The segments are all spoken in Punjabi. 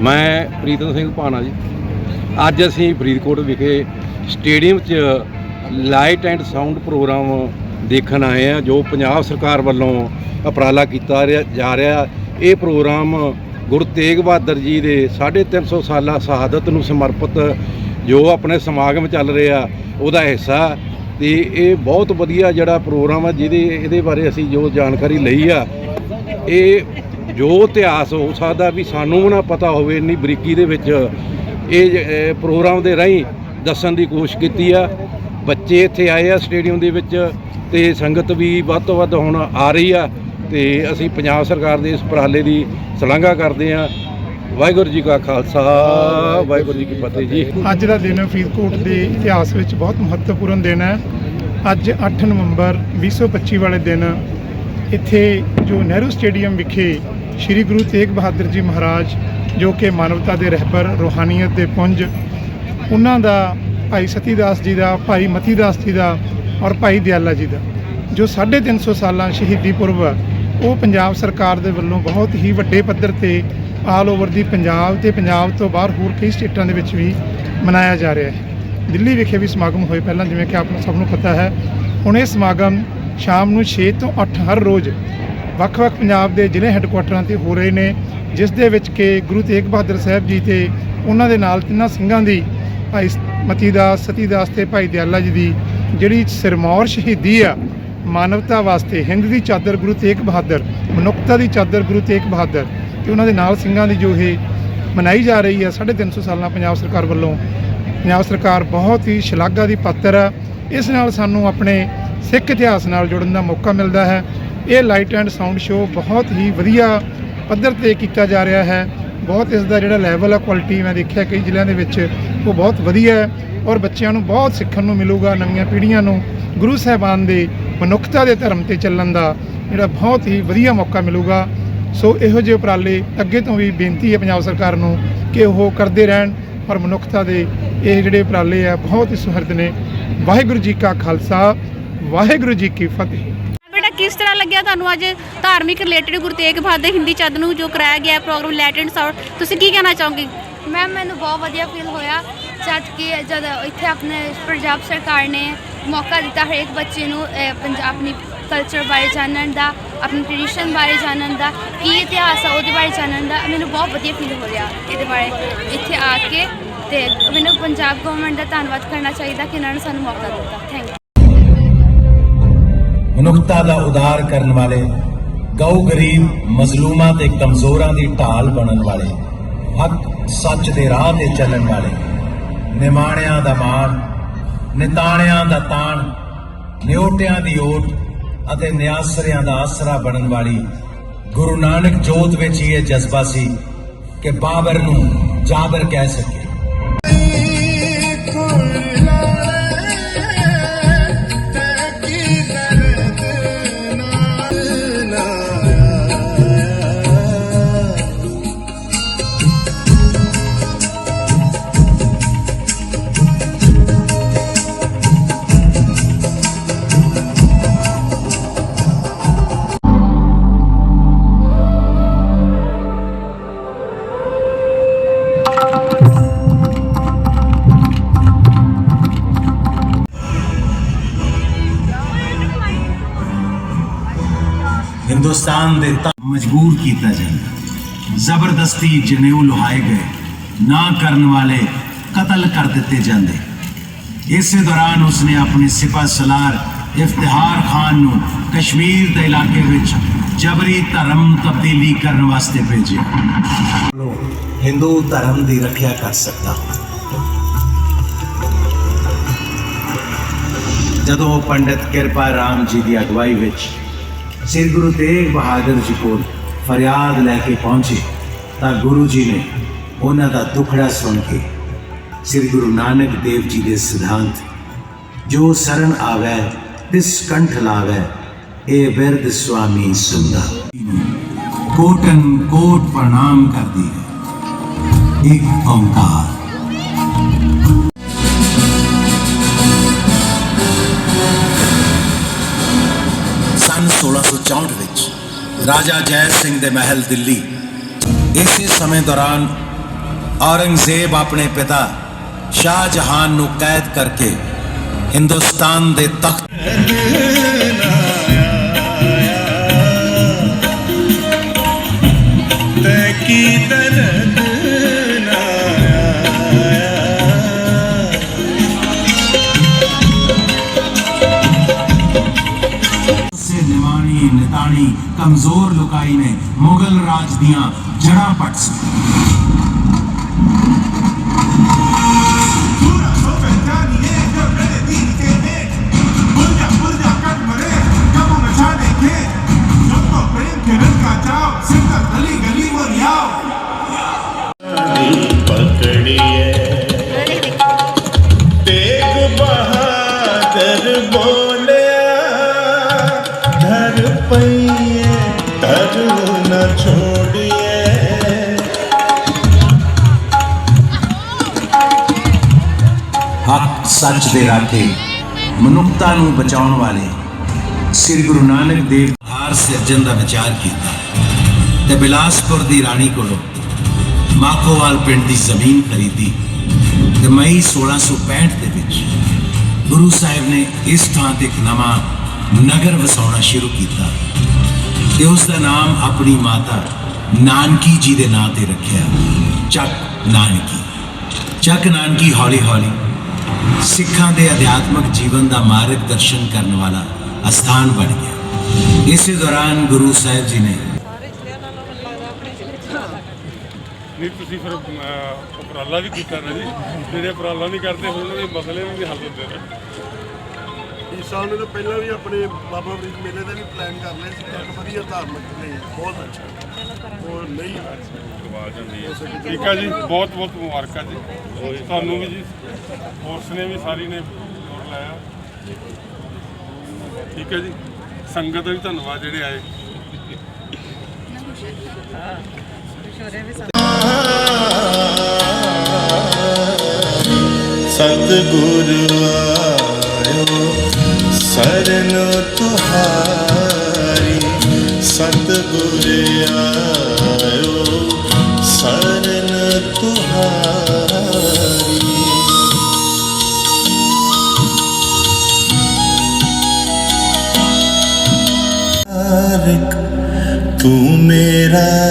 ਮੈਂ ਪ੍ਰੀਤਮ ਸਿੰਘ ਭਾਣਾ ਜੀ। ਅੱਜ ਅਸੀਂ ਫਰੀਦਕੋਟ ਵਿਖੇ ਸਟੇਡੀਅਮ 'ਚ ਲਾਈਟ ਐਂਡ ਸਾਊਂਡ ਪ੍ਰੋਗਰਾਮ ਦੇਖਣ ਆਏ ਆ ਜੋ ਪੰਜਾਬ ਸਰਕਾਰ ਵੱਲੋਂ ਉਪਰਾਲਾ ਕੀਤਾ ਰਿਹਾ- ਜਾ ਰਿਹਾ। ਇਹ ਪ੍ਰੋਗਰਾਮ ਗੁਰੂ ਤੇਗ ਬਹਾਦਰ ਜੀ ਦੇ 350 ਸਾਲਾ ਸ਼ਹਾਦਤ ਨੂੰ ਸਮਰਪਿਤ ਜੋ ਆਪਣੇ ਸਮਾਗਮ ਚੱਲ ਰਿਹਾ, ਉਹਦਾ ਹਿੱਸਾ। ਤੇ ਇਹ ਬਹੁਤ ਵਧੀਆ ਜਿਹੜਾ ਪ੍ਰੋਗਰਾਮ ਆ, ਜਿਹਦੇ ਇਹਦੇ ਬਾਰੇ ਅਸੀਂ ਜੋ ਜਾਣਕਾਰੀ ਲਈ ਆ, ਇਹ ਜੋ ਇਤਿਹਾਸ ਹੋ ਸਕਦਾ ਵੀ ਸਾਨੂੰ ਨਾ ਪਤਾ ਹੋਵੇ, ਇੰਨੀ ਬਰੀਕੀ ਦੇ ਵਿੱਚ ਇਹ ਇਹ ਪ੍ਰੋਗਰਾਮ ਦੇ ਰਾਹੀਂ ਦੱਸਣ ਦੀ ਕੋਸ਼ਿਸ਼ ਕੀਤੀ ਆ। ਬੱਚੇ ਇੱਥੇ ਆਏ ਆ ਸਟੇਡੀਅਮ ਦੇ ਵਿੱਚ ਤੇ ਸੰਗਤ ਵੀ ਵੱਧ ਤੋਂ ਵੱਧ ਹੁਣ ਆ ਰਹੀ ਆ ਤੇ ਅਸੀਂ ਪੰਜਾਬ ਸਰਕਾਰ ਦੇ ਇਸ ਉਪਰਾਲੇ ਦੀ ਸ਼ਲਾਘਾ ਕਰਦੇ ਆ। ਵਾਹਿਗੁਰੂ ਜੀ ਕਾ ਖਾਲਸਾ, ਵਾਹਿਗੁਰੂ ਜੀ ਕੀ ਫਤਿਹ ਜੀ। ਅੱਜ ਦਾ ਦਿਨ ਫਰੀਦਕੋਟ ਦੇ ਇਤਿਹਾਸ ਵਿੱਚ ਬਹੁਤ ਮਹੱਤਵਪੂਰਨ ਦਿਨ ਹੈ। ਅੱਜ 8 ਨਵੰਬਰ 2025 ਵਾਲੇ ਦਿਨ ਇੱਥੇ ਜੋ ਨਹਿਰੂ ਸਟੇਡੀਅਮ ਵਿਖੇ ਸ੍ਰੀ ਗੁਰੂ ਤੇਗ ਬਹਾਦਰ ਜੀ ਮਹਾਰਾਜ ਜੋ ਕਿ ਮਾਨਵਤਾ ਦੇ ਰਹਿਬਰ ਰੂਹਾਨੀਅਤ ਦੇ ਪੁੰਜ ਉਹਨਾਂ ਦਾ ਭਾਈ ਸਤੀਦਾਸ ਜੀ ਦਾ ਭਾਈ ਮਤੀਦਾਸ ਜੀ ਦਾ ਔਰ ਭਾਈ ਦਿਆਲਾ ਜੀ ਦਾ ਜੋ 350 ਸਾਲਾਂ ਸ਼ਹੀਦੀ ਪੁਰਬ ਹੈ, ਉਹ ਪੰਜਾਬ ਸਰਕਾਰ ਦੇ ਵੱਲੋਂ ਬਹੁਤ ਹੀ ਵੱਡੇ ਪੱਧਰ ਤੇ ਆਲ ਓਵਰ ਦੀ ਪੰਜਾਬ ਤੇ ਪੰਜਾਬ ਤੋਂ ਬਾਹਰ ਹੋਰ ਕਈ ਸਟੇਟਾਂ ਦੇ ਵਿੱਚ ਵੀ ਮਨਾਇਆ ਜਾ ਰਿਹਾ ਹੈ। ਦਿੱਲੀ ਵਿਖੇ ਵੀ ਸਮਾਗਮ ਹੋਏ ਪਹਿਲਾਂ ਜਿਵੇਂ ਕਿ ਆਪ ਨੂੰ ਸਭ ਨੂੰ ਪਤਾ ਹੈ। ਹੁਣ ਇਹ ਸਮਾਗਮ ਸ਼ਾਮ ਨੂੰ 6 ਤੋਂ 8 ਹਰ ਰੋਜ਼ ਵੱਖ-ਵੱਖ ਪੰਜਾਬ ਦੇ ਜ਼ਿਲ੍ਹੇ ਹੈੱਡਕੁਆਟਰਾਂ ਤੇ ਹੋ ਰਹੇ ਨੇ, ਜਿਸ ਦੇ ਵਿੱਚ ਕਿ ਗੁਰੂ ਤੇਗ ਬਹਾਦਰ ਸਾਹਿਬ ਜੀ ਤੇ ਉਹਨਾਂ ਦੇ ਨਾਲ ਤਿੰਨਾਂ ਸਿੰਘਾਂ ਦੀ ਭਾਈ ਮਤੀਦਾਸ ਸਤੀਦਾਸ ਤੇ ਭਾਈ ਦਿਆਲਾ ਜੀ ਦੀ ਜਿਹੜੀ ਸਿਰਮੌਰ ਸ਼ਹੀਦੀ ਆ, ਮਾਨਵਤਾ ਵਾਸਤੇ ਹਿੰਦ ਦੀ ਚਾਦਰ ਗੁਰੂ ਤੇਗ ਬਹਾਦਰ, ਮਨੁੱਖਤਾ ਦੀ ਚਾਦਰ ਗੁਰੂ ਤੇਗ ਬਹਾਦਰ ਤੇ ਉਹਨਾਂ ਦੇ ਨਾਲ ਸਿੰਘਾਂ ਦੀ ਜੋ ਇਹ ਮਨਾਈ ਜਾ ਰਹੀ ਹੈ 350 ਸਾਲਾਂ ਪੰਜਾਬ ਸਰਕਾਰ ਵੱਲੋਂ। ਪੰਜਾਬ ਸਰਕਾਰ ਬਹੁਤ ਹੀ ਸ਼ਲਾਘਾ ਦੀ ਪਾਤਰ ਆ। ਇਸ ਨਾਲ ਸਾਨੂੰ ਆਪਣੇ ਸਿੱਖ ਇਤਿਹਾਸ ਨਾਲ ਜੁੜਨ ਦਾ ਮੌਕਾ ਮਿਲਦਾ ਹੈ। ਇਹ ਲਾਈਟ ਐਂਡ ਸਾਊਂਡ ਸ਼ੋਅ ਬਹੁਤ ਹੀ ਵਧੀਆ ਪੱਧਰ ਤੇ ਕੀਤਾ ਜਾ ਰਿਹਾ ਹੈ। ਬਹੁਤ ਇਸ ਦਾ ਜਿਹੜਾ ਲੈਵਲ ਆ ਕੁਆਲਿਟੀ ਮੈਂ ਦੇਖਿਆ ਕਈ ਜ਼ਿਲ੍ਹਿਆਂ ਦੇ ਵਿੱਚ, ਉਹ ਬਹੁਤ ਵਧੀਆ ਹੈ ਔਰ ਬੱਚਿਆਂ ਨੂੰ ਬਹੁਤ ਸਿੱਖਣ ਨੂੰ ਮਿਲੂਗਾ, ਨਵੀਆਂ ਪੀੜ੍ਹੀਆਂ ਨੂੰ ਗੁਰੂ ਸਾਹਿਬਾਨ ਦੇ ਮਨੁੱਖਤਾ ਦੇ ਧਰਮ ਤੇ ਚੱਲਣ ਦਾ ਜਿਹੜਾ ਬਹੁਤ ਹੀ ਵਧੀਆ ਮੌਕਾ ਮਿਲੂਗਾ। ਸੋ ਇਹੋ ਜਿਹੇ ਉਪਰਾਲੇ ਅੱਗੇ ਤੋਂ ਵੀ ਬੇਨਤੀ ਹੈ ਪੰਜਾਬ ਸਰਕਾਰ ਨੂੰ ਕਿ ਉਹ ਕਰਦੇ ਰਹਿਣ ਔਰ ਮਨੁੱਖਤਾ ਦੇ ਇਹ ਜਿਹੜੇ ਉਪਰਾਲੇ ਆ, ਬਹੁਤ ਹੀ ਸੁਹਿਰਦ ਨੇ। ਵਾਹਿਗੁਰੂ ਜੀ ਕਾ ਖਾਲਸਾ, ਵਾਹਿਗੁਰੂ ਜੀ ਕੀ ਫਤਿਹ। ਕਿਸ ਤਰ੍ਹਾਂ ਲੱਗਿਆ ਤੁਹਾਨੂੰ ਅੱਜ ਧਾਰਮਿਕ ਰਿਲੇਟਡ ਗੁਰੂ ਤੇਗ ਬਹਾਦਰ ਹਿੰਦੀ ਚੰਦ ਨੂੰ ਜੋ ਕਰਾਇਆ ਗਿਆ ਪ੍ਰੋਗਰਾਮ ਲੈਟ ਐਂਡ ਸਾਊਂਡ ਤੁਸੀਂ ਕੀ ਕਹਿਣਾ ਚਾਹੋਗੇ? ਮੈਮ ਮੈਨੂੰ ਬਹੁਤ ਵਧੀਆ ਫੀਲ ਹੋਇਆ। ਜਦ ਕਿ ਜਦ ਇੱਥੇ ਆਪਣੇ ਪੰਜਾਬ ਸਰਕਾਰ ਨੇ ਮੌਕਾ ਦਿੱਤਾ ਹਰੇਕ ਬੱਚੇ ਨੂੰ ਅਹ, ਪੰਜਾਬ ਆਪਣੀ ਕਲਚਰ ਬਾਰੇ ਜਾਣਨ ਦਾ ਆਪਣੀ ਟ੍ਰੈਡੀਸ਼ਨ ਬਾਰੇ ਜਾਣਨ ਦਾ ਕੀ ਇਤਿਹਾਸ ਆ ਉਹਦੇ ਬਾਰੇ ਜਾਣਨ ਦਾ ਮੈਨੂੰ ਬਹੁਤ ਵਧੀਆ ਫੀਲ ਹੋ ਰਿਹਾ ਇਹਦੇ ਬਾਰੇ। ਇੱਥੇ ਆ ਕੇ ਤੇ ਮੈਨੂੰ ਪੰਜਾਬ ਗਵਰਨਮੈਂਟ ਦਾ ਧੰਨਵਾਦ ਕਰਨਾ ਚਾਹੀਦਾ ਕਿ ਇਹਨਾਂ ਨੇ ਸਾਨੂੰ ਮੌਕਾ ਦਿੱਤਾ। ਥੈਂਕ ਯੂ ਮਨੁੱਖਤਾ ਦਾ ਉਦਾਰ ਕਰਨ ਵਾਲੇ, ਗਊ ਗਰੀਬ ਮਜ਼ਲੂਮਾਂ ਤੇ ਕਮਜ਼ੋਰਾਂ ਦੀ ਢਾਲ ਬਣਨ ਵਾਲੇ, ਹੱਕ ਸੱਚ ਦੇ ਰਾਹ ਤੇ ਚੱਲਣ ਵਾਲੇ, ਨਿਮਾਣਿਆਂ ਦਾ ਮਾਣ, ਨਿਤਾਣਿਆਂ ਦਾ ਤਾਣ ਨਿਓਟਿਆਂ ਦੀ ਓਟ ਅਤੇ ਨਿਆਸਰਿਆਂ ਦਾ ਆਸਰਾ ਬਣਨ ਵਾਲੀ ਗੁਰੂ ਨਾਨਕ ਜੋਤ ਵਿੱਚ ਹੀ ਇਹ ਜਜ਼ਬਾ ਸੀ ਕਿ ਬਾਬਰ ਨੂੰ ਜਾਬਰ ਕਹਿ ਸਕੇ। ਹਿੰਦੁਸਤਾਨ ਦੇ ਮਜਬੂਰ ਕੀਤਾ ਜਾਂਦਾ। ਜ਼ਬਰਦਸਤੀ ਜਨੇਊ ਲੁਹਾਏ ਗਏ। ਨਾ ਕਰਨ ਵਾਲੇ ਕਤਲ ਕਰ ਦਿੱਤੇ ਜਾਂਦੇ। ਇਸੇ ਦੌਰਾਨ ਉਸਨੇ ਆਪਣੇ ਸਿਪਾ ਸਲਾਰ ਇਫਤਿਹਾਰ ਖਾਨ ਨੂੰ ਕਸ਼ਮੀਰ ਦੇ ਇਲਾਕੇ ਵਿੱਚ ਜਬਰੀ ਧਰਮ ਤਬਦੀਲੀ ਕਰਨ ਵਾਸਤੇ ਭੇਜਿਆ। ਹਿੰਦੂ ਧਰਮ ਦੀ ਰੱਖਿਆ ਕਰ ਸਕਦਾ ਜਦੋਂ ਪੰਡਿਤ ਕਿਰਪਾ ਰਾਮ ਜੀ ਦੀ ਅਗਵਾਈ ਵਿੱਚ ਸ੍ਰੀ ਗੁਰੂ ਤੇਗ ਬਹਾਦਰ ਜੀ ਕੋਲ ਫਰਿਆਦ ਲੈ ਕੇ ਪਹੁੰਚੇ ਤਾਂ ਗੁਰੂ ਜੀ ਨੇ ਉਹਨਾਂ ਦਾ ਦੁਖੜਾ ਸੁਣ ਕੇ ਸ੍ਰੀ ਗੁਰੂ ਨਾਨਕ ਦੇਵ ਜੀ ਦੇ ਸਿਧਾਂਤ, ਜੋ ਸਰਨ ਆਵੈ ਤਿਸ ਕੰਠ ਲਾਵੈ ਇਹ ਬਿਰਧ ਸੁਆਮੀ ਸੁੰਦਾ ਕੋਟਨ ਕੋਟ ਪ੍ਰਣਾਮ ਕਰਦੀ ਹੈ। ਇੱਕ ਓੰਕਾਰ। 1664 ਵਿੱਚ ਰਾਜਾ ਜੈ ਸਿੰਘ ਦੇ ਮਹਿਲ ਦਿੱਲੀ। ਇਸੇ ਸਮੇਂ ਦੌਰਾਨ ਔਰੰਗਜ਼ੇਬ ਆਪਣੇ ਪਿਤਾ ਸ਼ਾਹ ਜਹਾਨ ਨੂੰ ਕੈਦ ਕਰਕੇ ਹਿੰਦੁਸਤਾਨ ਦੇ ਤਖਤ ਦੀਆਂ ਜੜਾਂ ਪੱਟ ਸੀ ਹੱਕ ਸੱਚ ਦੇ ਰਾਖੇ, ਮਨੁੱਖਤਾ ਨੂੰ ਬਚਾਉਣ ਵਾਲੇ ਸ੍ਰੀ ਗੁਰੂ ਨਾਨਕ ਦੇਵ ਹਾਰ ਸਿਰਜਣ ਦਾ ਵਿਚਾਰ ਕੀਤਾ ਤੇ ਬਿਲਾਸਪੁਰ ਦੀ ਰਾਣੀ ਕੋਲੋਂ ਮਾਖੋਵਾਲ ਪਿੰਡ ਦੀ ਜ਼ਮੀਨ ਖਰੀਦੀ ਤੇ ਮਈ 1665 ਦੇ ਵਿੱਚ ਗੁਰੂ ਸਾਹਿਬ ਨੇ ਇਸ ਥਾਂ ਤੇ ਇੱਕ ਨਵਾਂ ਨਗਰ ਵਸਾਉਣਾ ਸ਼ੁਰੂ ਕੀਤਾ ਤੇ ਉਸ ਦਾ ਨਾਮ ਆਪਣੀ ਮਾਤਾ ਨਾਨਕੀ ਜੀ ਦੇ ਨਾਂ ਤੇ ਰੱਖਿਆ, ਚੱਕ ਨਾਨਕੀ। ਚੱਕ ਨਾਨਕੀ ਹੌਲੀ ਹੌਲੀ ਸਿੱਖਾਂ ਦੇ ਅਧਿਆਤਮਿਕ ਜੀਵਨ ਦਾ ਮਾਰਗਦਰਸ਼ਨ ਕਰਨ ਵਾਲਾ ਅਸਥਾਨ ਬਣ ਗਿਆ। ਇਸੇ ਦੌਰਾਨ ਗੁਰੂ ਸਾਹਿਬ ਜੀ ਨੇ ਨਹੀਂ, ਤੁਸੀਂ ਫਿਰ ਉਪਰਾਲਾ ਵੀ ਕੀਤਾ ਨਾ ਜੀ। ਜਿਹੜੇ ਉਪਰਾਲਾ ਨਹੀਂ ਕਰਦੇ ਉਹਨਾਂ ਦੇ ਮਸਲੇ ਨੂੰ ਵੀ ਹੱਲ ਹੁੰਦੇ ਨੇ। ਸਾਲ ਨੇ ਤਾਂ ਪਹਿਲਾਂ ਵੀ ਆਪਣੇ ਬਾਬਾ ਫਰੀਦ ਮੇਲੇ ਦਾ ਵੀ ਪਲਾਨ ਕਰ ਲਿਆ ਸੀ ਇੱਕ ਵਧੀਆ ਧਾਰਮਿਕ ਲਈ ਬਹੁਤ ਅੱਛਾ। ਉਹ ਨਹੀਂ। ਠੀਕ ਹੈ ਜੀ ਬਹੁਤ ਬਹੁਤ ਮੁਬਾਰਕਾਂ ਜੀ। ਤੁਹਾਨੂੰ ਵੀ ਜੀ ਫੋਰਸ ਨੇ ਵੀ ਸਾਰੀ ਨੇ ਜ਼ੋਰ ਲਾਇਆ। ਠੀਕ ਹੈ ਜੀ ਸੰਗਤ ਦਾ ਵੀ ਧੰਨਵਾਦ ਜਿਹੜੇ ਆਏ। ਸਤਿਗੁਰ ਆਇਓ ਸਰਨ ਤੁਹਾਰੀ ਸਤਿਗੁਰ ਆਇਓ ਸਰਨ ਤੁਹਾਰੀ। ਤਾਰਕ ਤੂੰ ਮੇਰਾ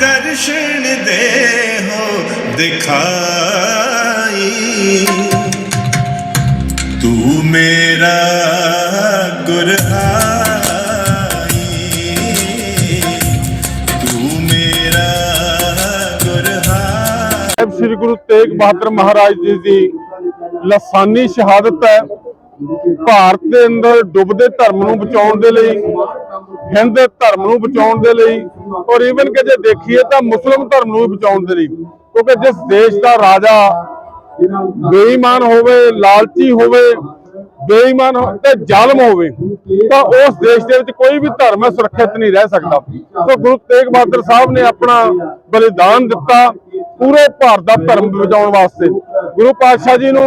ਦਰਸ਼ਨ ਦੇ ਹੋ ਦਿਖਾਈ। ਤੂੰ ਮੇਰਾ ਸ੍ਰੀ ਗੁਰੂ ਤੇਗ ਬਹਾਦਰ ਮਹਾਰਾਜ ਜੀ ਦੀ ਲਸਾਨੀ ਸ਼ਹਾਦਤ ਹੈ। ਭਾਰਤ ਦੇ ਅੰਦਰ ਡੁੱਬਦੇ ਧਰਮ ਨੂੰ ਬਚਾਉਣ ਦੇ ਲਈ, ਹਿੰਦ ਦੇ ਧਰਮ ਨੂੰ ਬਚਾਉਣ ਦੇ ਲਈ ਔਰ ਈਵਨ ਕਿ ਜੇ ਦੇਖੀਏ ਤਾਂ ਮੁਸਲਮ ਧਰਮ ਨੂੰ ਬਚਾਉਣ ਦੇ ਲਈ, ਕਿਉਂਕਿ ਜਿਸ ਦੇਸ਼ ਦਾ ਰਾਜਾ ਬੇਈਮਾਨ ਹੋਵੇ, ਲਾਲਚੀ ਹੋਵੇ, ਬੇਈਮਾਨ ਤੇ ਜ਼ਾਲਮ ਹੋਵੇ, ਤਾਂ ਉਸ ਦੇਸ਼ ਦੇ ਵਿੱਚ ਕੋਈ ਵੀ ਧਰਮ ਸੁਰੱਖਿਅਤ ਨਹੀਂ ਰਹਿ ਸਕਦਾ। ਸੋ ਗੁਰੂ ਤੇਗ ਬਹਾਦਰ ਸਾਹਿਬ ਨੇ ਆਪਣਾ ਬਲੀਦਾਨ ਦਿੱਤਾ ਪੂਰੇ ਭਾਰਤ ਦਾ ਧਰਮ ਬਚਾਉਣ ਵਾਸਤੇ। ਗੁਰੂ ਪਾਤਸ਼ਾਹ ਜੀ ਨੂੰ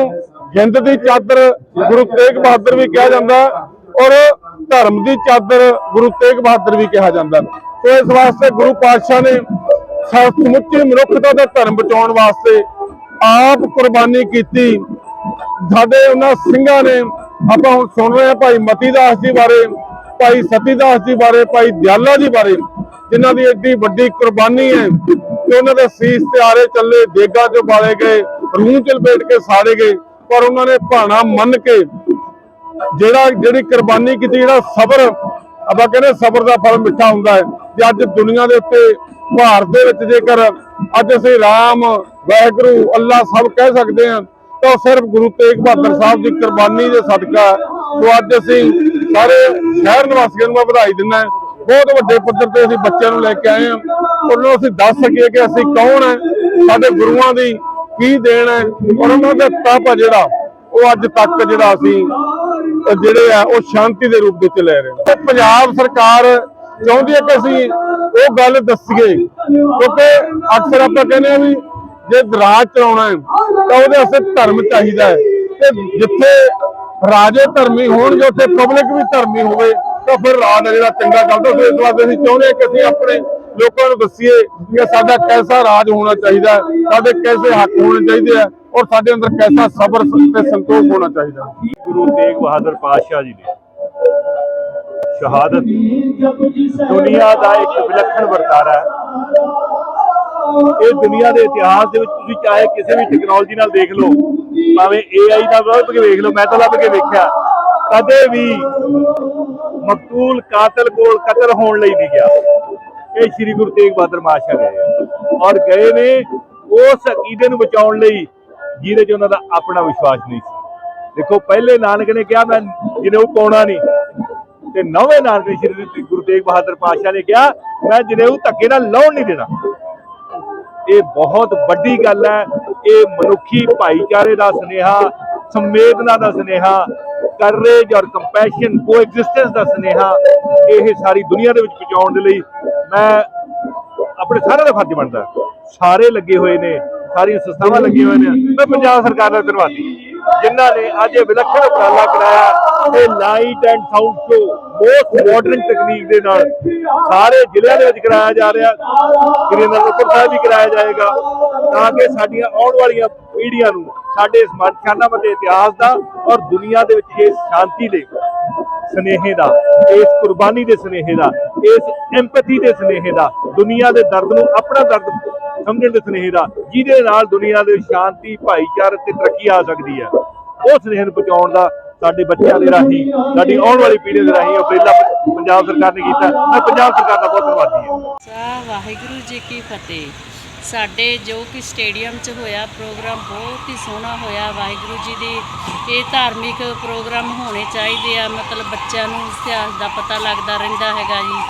ਹਿੰਦ ਦੀ ਚਾਦਰ ਗੁਰੂ ਤੇਗ ਬਹਾਦਰ ਵੀ ਕਿਹਾ ਜਾਂਦਾ ਔਰ ਧਰਮ ਦੀ ਚਾਦਰ ਗੁਰੂ ਤੇਗ ਬਹਾਦਰ ਵੀ ਕਿਹਾ ਜਾਂਦਾ ਹੈ। ਇਸ ਵਾਸਤੇ ਗੁਰੂ ਪਾਤਸ਼ਾਹ ਨੇ ਸਮੁੱਚੀ ਮਨੁੱਖਤਾ ਦਾ ਧਰਮ ਬਚਾਉਣ ਵਾਸਤੇ ਆਪ ਕੁਰਬਾਨੀ ਕੀਤੀ ਸਾਡੇ ਉਹਨਾਂ ਸਿੰਘਾਂ ਨੇ ਆਪਾਂ ਹੁਣ ਸੁਣ ਰਹੇ ਹਾਂ ਭਾਈ ਮਤੀ ਦਾਸ ਜੀ ਬਾਰੇ, ਭਾਈ ਸਤੀ ਦਾਸ ਜੀ ਬਾਰੇ, ਭਾਈ ਦਿਆਲਾ ਜੀ ਬਾਰੇ, ਜਿਨ੍ਹਾਂ ਦੀ ਏਡੀ ਵੱਡੀ ਕੁਰਬਾਨੀ ਹੈ ਕਿ ਉਹਨਾਂ ਦੇ ਸੀਸ ਤੇ ਆਰੇ ਚੱਲੇ ਦੇਗਾ ਚ ਬਾਲੇ ਗਏ, ਰੂਹ ਚ ਲਪੇਟ ਕੇ ਸਾੜੇ ਗਏ, ਪਰ ਉਹਨਾਂ ਨੇ ਭਾਣਾ ਮੰਨ ਕੇ ਜਿਹੜਾ ਜਿਹੜੀ ਕੁਰਬਾਨੀ ਕੀਤੀ, ਜਿਹੜਾ ਸਬਰ ਆਪਾਂ ਕਹਿੰਦੇ ਸਬਰ ਦਾ ਫਲ ਮਿੱਠਾ ਹੁੰਦਾ ਹੈ ਜੇ ਅੱਜ ਦੁਨੀਆ ਦੇ ਉੱਤੇ ਭਾਰਤ ਦੇ ਵਿੱਚ ਜੇਕਰ ਅੱਜ ਅਸੀਂ ਰਾਮ, ਵਾਹਿਗੁਰੂ, ਅੱਲਾ ਸਭ ਕਹਿ ਸਕਦੇ ਹਾਂ, ਤਾਂ ਉਹ ਸਿਰਫ ਗੁਰੂ ਤੇਗ ਬਹਾਦਰ ਸਾਹਿਬ ਦੀ ਕੁਰਬਾਨੀ ਦੇ ਸਦਕਾ ਹੈ। ਅੱਜ ਅਸੀਂ ਸਾਰੇ ਸ਼ਹਿਰ ਨਿਵਾਸੀਆਂ ਨੂੰ ਵਧਾਈ ਦਿੰਦਾ ਬਹੁਤ ਵੱਡੇ ਪੱਧਰ ਤੇ ਅਸੀਂ ਬੱਚਿਆਂ ਨੂੰ ਲੈ ਕੇ ਆਏ ਹਾਂ ਉਹਨਾਂ ਨੂੰ ਅਸੀਂ ਦੱਸ ਸਕੀਏ ਕਿ ਅਸੀਂ ਕੌਣ ਹੈ, ਸਾਡੇ ਗੁਰੂਆਂ ਦੀ ਕੀ ਦੇਣ ਹੈ, ਔਰ ਉਹਨਾਂ ਦਾ ਤਪ ਆ ਜਿਹੜਾ, ਉਹ ਅੱਜ ਤੱਕ ਜਿਹੜਾ ਅਸੀਂ ਜਿਹੜੇ ਆ, ਉਹ ਸ਼ਾਂਤੀ ਦੇ ਰੂਪ ਵਿੱਚ ਲੈ ਰਹੇ ਹਾਂ ਪੰਜਾਬ ਸਰਕਾਰ ਚਾਹੁੰਦੀ ਹੈ ਕਿ ਅਸੀਂ ਉਹ ਗੱਲ ਦੱਸੀਏ, ਕਿਉਂਕਿ ਅਕਸਰ ਆਪਾਂ ਕਹਿੰਦੇ ਆ ਵੀ ਜੇ ਰਾਜ ਚਲਾਉਣਾ ਹੈ, ਤਾਂ ਉਹਦੇ ਵਾਸਤੇ ਧਰਮ ਚਾਹੀਦਾ ਹੈ। ਤੇ ਜਿੱਥੇ ਰਾਜੇ ਧਰਮੀ ਹੋਣ ਹੋਣਗੇ ਉੱਥੇ ਪਬਲਿਕ ਵੀ ਧਰਮੀ ਹੋਵੇ, ਤਾਂ ਫਿਰ ਰਾਜ ਹੈ ਜਿਹੜਾ ਚੰਗਾ ਚੱਲਦਾ ਸੋ ਇਸ ਵਾਸਤੇ ਅਸੀਂ ਚਾਹੁੰਦੇ ਹਾਂ ਕਿ ਅਸੀਂ ਆਪਣੇ ਲੋਕਾਂ ਨੂੰ ਦੱਸੀਏ ਕਿ ਸਾਡਾ ਕੈਸਾ ਰਾਜ ਹੋਣਾ ਚਾਹੀਦਾ, ਸਾਡੇ ਕੈਸੇ ਹੱਕ ਹੋਣੇ ਚਾਹੀਦੇ ਆ। ਔਰ ਸਾਡੇ ਅੰਦਰ ਕੈਸਾ ਸਬਰ ਤੇ ਸੰਤੋਖ ਹੋਣਾ ਚਾਹੀਦਾ। ਗੁਰੂ ਤੇਗ ਬਹਾਦਰ ਪਾਤਸ਼ਾਹ ਜੀ ਨੇ ਸ਼ਹਾਦਤ ਦੁਨੀਆ ਦਾ ਇੱਕ ਵਿਲੱਖਣ ਵਰਤਾਰਾ ਹੈ। ਇਹ ਦੁਨੀਆ ਦੇ ਇਤਿਹਾਸ ਦੇ ਵਿੱਚ ਤੁਸੀਂ ਚਾਹੇ ਕਿਸੇ ਵੀ ਟੈਕਨੋਲੋਜੀ ਨਾਲ ਦੇਖ ਲਓ, ਭਾਵੇਂ AI ਨਾਲ ਲੱਭ ਕੇ ਵੇਖ ਲਓ, ਮੈਂ ਤਾਂ ਲੱਭ ਕੇ ਵੇਖਿਆ। ਕਦੇ ਵੀ ਮਕਤੂਲ ਕਾਤਲ ਕੋਲ ਕਤਲ ਹੋਣ ਲਈ ਨਹੀਂ ਗਿਆ। ਇਹ ਸ੍ਰੀ ਗੁਰੂ ਤੇਗ ਬਹਾਦਰ ਪਾਤਸ਼ਾਹ ਗਏ ਆ। ਔਰ ਗਏ ਨੇ ਉਸ ਅਕੀਦੇ ਨੂੰ ਬਚਾਉਣ ਲਈ ਜਿਹਦੇ 'ਚ ਉਹਨਾਂ ਦਾ ਆਪਣਾ ਵਿਸ਼ਵਾਸ ਨਹੀਂ ਸੀ। ਦੇਖੋ, ਪਹਿਲੇ ਨਾਨਕ ਨੇ ਕਿਹਾ, ਮੈਂ ਜਨੇਊ ਪਾਉਣਾ ਨਹੀਂ। ਤੇ ਨਵੇਂ ਨਾਨਕ ਨੇ ਸ਼੍ਰੀ ਗੁਰੂ ਤੇਗ ਬਹਾਦਰ ਪਾਤਸ਼ਾਹ ਨੇ ਕਿਹਾ, ਮੈਂ ਜਨੇਊ ਧੱਕੇ ਨਾਲ ਲਾਉਣ ਨਹੀਂ ਦੇਣਾ। ਇਹ ਬਹੁਤ ਵੱਡੀ ਗੱਲ ਹੈ। ਇਹ ਮਨੁੱਖੀ ਭਾਈਚਾਰੇ ਦਾ ਸੁਨੇਹਾ, ਸੰਵੇਦਨਾ ਦਾ ਸੁਨੇਹਾ ਕਰੇਜ ਔਰ ਕੰਪੈਸ਼ਨ ਕੋਐਗਜ਼ਿਸਟੈਂਸ ਦਾ ਸੁਨੇਹਾ, ਇਹ ਸਾਰੀ ਦੁਨੀਆ ਦੇ ਵਿੱਚ ਪਹੁੰਚਾਉਣ ਦੇ ਲਈ ਮੈਂ ਆਪਣੇ ਸਾਰਿਆਂ ਦਾ ਫਰਜ਼ ਬਣਦਾ। ਸਾਰੇ ਲੱਗੇ ਹੋਏ ਨੇ। ਸਾਰੀਆਂ ਸੰਸਥਾਵਾਂ ਲੱਗੀਆਂ ਹੋਈਆਂ ਨੇ। ਮੈਂ ਪੰਜਾਬ ਸਰਕਾਰ ਦਾ ਧੰਨਵਾਦੀ ਜਿਨ੍ਹਾਂ ਨੇ ਅੱਜ ਇਹ ਵਿਲੱਖਣ ਉਪਰਾਲਾ ਕਰਾਇਆ ਇਹ ਲਾਈਟ ਐਂਡ ਸਾਊਂਡ ਸ਼ੋ ਬਹੁਤ ਮਾਡਰਨ ਤਕਨੀਕ ਦੇ ਨਾਲ ਸਾਰੇ ਜ਼ਿਲ੍ਹਿਆਂ ਦੇ ਵਿੱਚ ਕਰਾਇਆ ਜਾ ਰਿਹਾ। ਸ੍ਰੀ ਅਨੰਦਪੁਰ ਸਾਹਿਬ ਵੀ ਕਰਾਇਆ ਜਾਏਗਾ। ਤਾਂ ਕਿ ਸਾਡੀਆਂ ਆਉਣ ਵਾਲੀਆਂ ਪੀੜ੍ਹੀਆਂ ਨੂੰ ਸਾਡੇ ਇਸ ਮਨਖਾਨਾ ਇਤਿਹਾਸ ਦਾ ਔਰ ਦੁਨੀਆ ਦੇ ਵਿੱਚ ਇਸ ਸ਼ਾਂਤੀ ਦੇ ਸਨੇਹੇ ਦਾ, ਇਸ ਕੁਰਬਾਨੀ ਦੇ ਸਨੇਹੇ ਦਾ, ਇਸ ਐਮਪੈਥੀ ਦੇ ਸਨੇਹੇ ਦਾ, ਦੁਨੀਆ ਦੇ ਦਰਦ ਨੂੰ ਆਪਣਾ ਦਰਦ ਸਮਝਣ ਦੇ ਸਨੇਹੇ ਦਾ, ਜਿਹਦੇ ਨਾਲ ਦੁਨੀਆ ਦੇ ਸ਼ਾਂਤੀ, ਭਾਈਚਾਰੇ ਤੇ ਤਰੱਕੀ ਆ ਸਕਦੀ ਹੈ। ਉਹ ਸਨੇਹ ਨੂੰ ਪਹੁੰਚਾਉਣ ਦਾ ਸਾਡੇ ਬੱਚਿਆਂ ਦੇ ਰਾਹੀਂ, ਸਾਡੀ ਆਉਣ ਵਾਲੀ ਪੀੜ੍ਹੀ ਦੇ ਰਾਹੀਂ ਉਪਰਾਲਾ ਪੰਜਾਬ ਸਰਕਾਰ ਨੇ ਕੀਤਾ। ਮੈਂ ਪੰਜਾਬ ਸਰਕਾਰ ਦਾ ਬਹੁਤ ਧੰਨਵਾਦੀ ਹਾਂ। ਸਾ ਵਾਹਿਗੁਰੂ ਜੀ ਕੀ ਫਤਿਹ। ਸਾਡੇ ਜੋ ਕਿ ਸਟੇਡੀਅਮ 'ਚ ਹੋਇਆ, ਪ੍ਰੋਗਰਾਮ ਬਹੁਤ ਹੀ ਸੋਹਣਾ ਹੋਇਆ ਵਾਹਿਗੁਰੂ ਜੀ ਦੀ। ਇਹ ਧਾਰਮਿਕ ਪ੍ਰੋਗਰਾਮ ਹੋਣੇ ਚਾਹੀਦੇ ਆ, ਮਤਲਬ ਬੱਚਿਆਂ ਨੂੰ ਇਤਿਹਾਸ ਦਾ ਪਤਾ ਲੱਗਦਾ ਰਹਿੰਦਾ ਹੈਗਾ ਜੀ।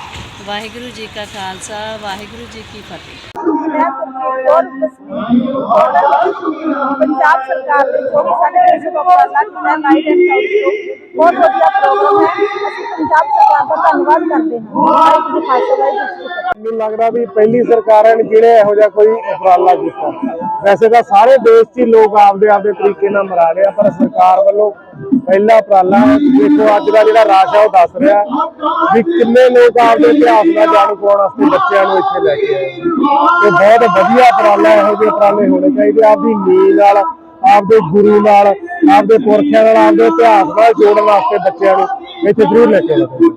ਵਾਹਿਗੁਰੂ ਜੀ ਕਾ ਖਾਲਸਾ, ਵਾਹਿਗੁਰੂ ਜੀ ਕੀ ਫਤਿਹ। ਮੈਂ ਗੁਰਪ੍ਰੀਤ ਪੰਜਾਬ ਸਰਕਾਰ ਦੇ ਜੋ ਵੀ ਸਾਡੇ ਦੇਸ਼ ਦਾ ਉਪਰਾਲਾ ਕੀਤਾ ਲਾਈਟ ਐਂਡ ਸਾਊਂਡ ਬਹੁਤ ਵਧੀਆ ਪ੍ਰੋਗਰਾਮ ਹੈ। ਅਸੀਂ ਪੰਜਾਬ ਸਰਕਾਰ ਦਾ ਧੰਨਵਾਦ ਕਰਦੇ ਹਾਂ। ਮੈਨੂੰ ਲੱਗਦਾ ਵੀ ਪਹਿਲੀ ਸਰਕਾਰਾਂ ਨੇ ਜਿਹੜੇ ਇਹੋ ਜਿਹਾ ਕੋਈ ਉਪਰਾਲਾ ਕੀਤਾ। ਵੈਸੇ ਤਾਂ ਸਾਰੇ ਦੇਸ਼ 'ਚ ਹੀ ਲੋਕ ਆਪਦੇ ਆਪਦੇ ਤਰੀਕੇ ਨਾਲ ਮਨਾ ਰਹੇ ਆ, ਪਰ ਸਰਕਾਰ ਵੱਲੋਂ ਪਹਿਲਾ ਉਪਰਾਲਾ ਦੇਖੋ, ਅੱਜ ਦਾ ਜਿਹੜਾ ਰਾਸ਼ ਹੈ, ਉਹ ਦੱਸ ਰਿਹਾ ਵੀ ਕਿੰਨੇ ਲੋਕ ਆਪਦੇ ਇਤਿਹਾਸ ਦਾ ਜਾਣੂ ਪਾਉਣ ਵਾਸਤੇ ਬੱਚਿਆਂ ਨੂੰ ਇੱਥੇ ਲੈ ਕੇ ਆਏ ਇਹ ਬਹੁਤ ਵਧੀਆ ਉਪਰਾਲਾ ਇਹੋ ਜਿਹੇ ਉਪਰਾਲੇ ਹੋਣੇ ਚਾਹੀਦੇ ਆਪਦੀ ਨੀਂਹ ਨਾਲ, ਆਪਦੇ ਗੁਰੂ ਨਾਲ, ਆਪਦੇ ਪੁਰਖਿਆਂ ਨਾਲ, ਆਪਦੇ ਇਤਿਹਾਸ ਨਾਲ ਜੋੜਨ ਵਾਸਤੇ ਬੱਚਿਆਂ ਨੂੰ ਇੱਥੇ ਜ਼ਰੂਰ ਲੈ ਕੇ ਆਉਣਾ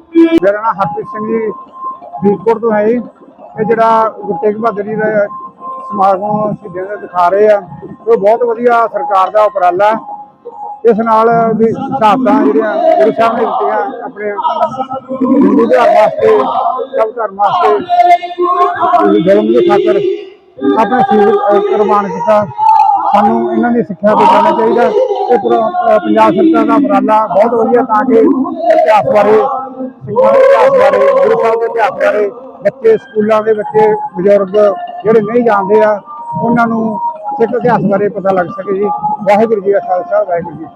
ਮੇਰਾ ਨਾਮ ਹਰਪ੍ਰੀਤ ਸਿੰਘ ਜੀ ਫਰੀਦਕੋਟ ਤੋਂ ਹੈ ਜੀ। ਇਹ ਜਿਹੜਾ ਗੁਰੂ ਤੇਗ ਬਹਾਦਰ ਜੀ ਦਾ ਸਮਾਗਮ ਸ਼ਹੀਦਾਂ ਦਾ ਦਿਖਾ ਰਹੇ ਆ। ਉਹ ਬਹੁਤ ਵਧੀਆ ਸਰਕਾਰ ਦਾ ਉਪਰਾਲਾ ਇਸ ਨਾਲ ਵੀ ਸ਼ਹਾਦਤਾਂ ਜਿਹੜੀਆਂ ਗੁਰੂ ਸਾਹਿਬ ਨੇ ਦਿੱਤੀਆਂ ਆਪਣੇ ਹਿੰਦੂ ਧਰਮ ਵਾਸਤੇ, ਸਭ ਧਰਮ ਵਾਸਤੇ ਧਰਮ ਦੇ ਖਾਤਰ ਆਪਣਾ ਸੀਰ ਕੁਰਬਾਨ ਕੀਤਾ। ਸਾਨੂੰ ਇਹਨਾਂ ਦੀ ਸਿੱਖਿਆ ਤੋਂ ਕਰਨਾ ਚਾਹੀਦਾ ਇਹ ਪੰਜਾਬ ਸਰਕਾਰ ਦਾ ਉਪਰਾਲਾ ਬਹੁਤ ਵਧੀਆ ਤਾਂ ਕਿ ਇਤਿਹਾਸ ਬਾਰੇ, ਸਿੱਖਾਂ ਦੇ ਇਤਿਹਾਸ ਬਾਰੇ, ਗੁਰੂ ਸਾਹਿਬ ਦੇ ਇਤਿਹਾਸ ਬਾਰੇ ਬੱਚੇ, ਸਕੂਲਾਂ ਦੇ ਬੱਚੇ, ਬਜ਼ੁਰਗ ਜਿਹੜੇ ਨਹੀਂ ਜਾਣਦੇ ਆ, ਉਹਨਾਂ ਨੂੰ ਸਿੱਖ ਇਤਿਹਾਸ ਬਾਰੇ ਪਤਾ ਲੱਗ ਸਕੇ ਜੀ। ਵਾਹਿਗੁਰੂ ਜੀ ਦਾ ਖਾਲਸਾ ਵਾਹਿਗੁਰੂ ਜੀ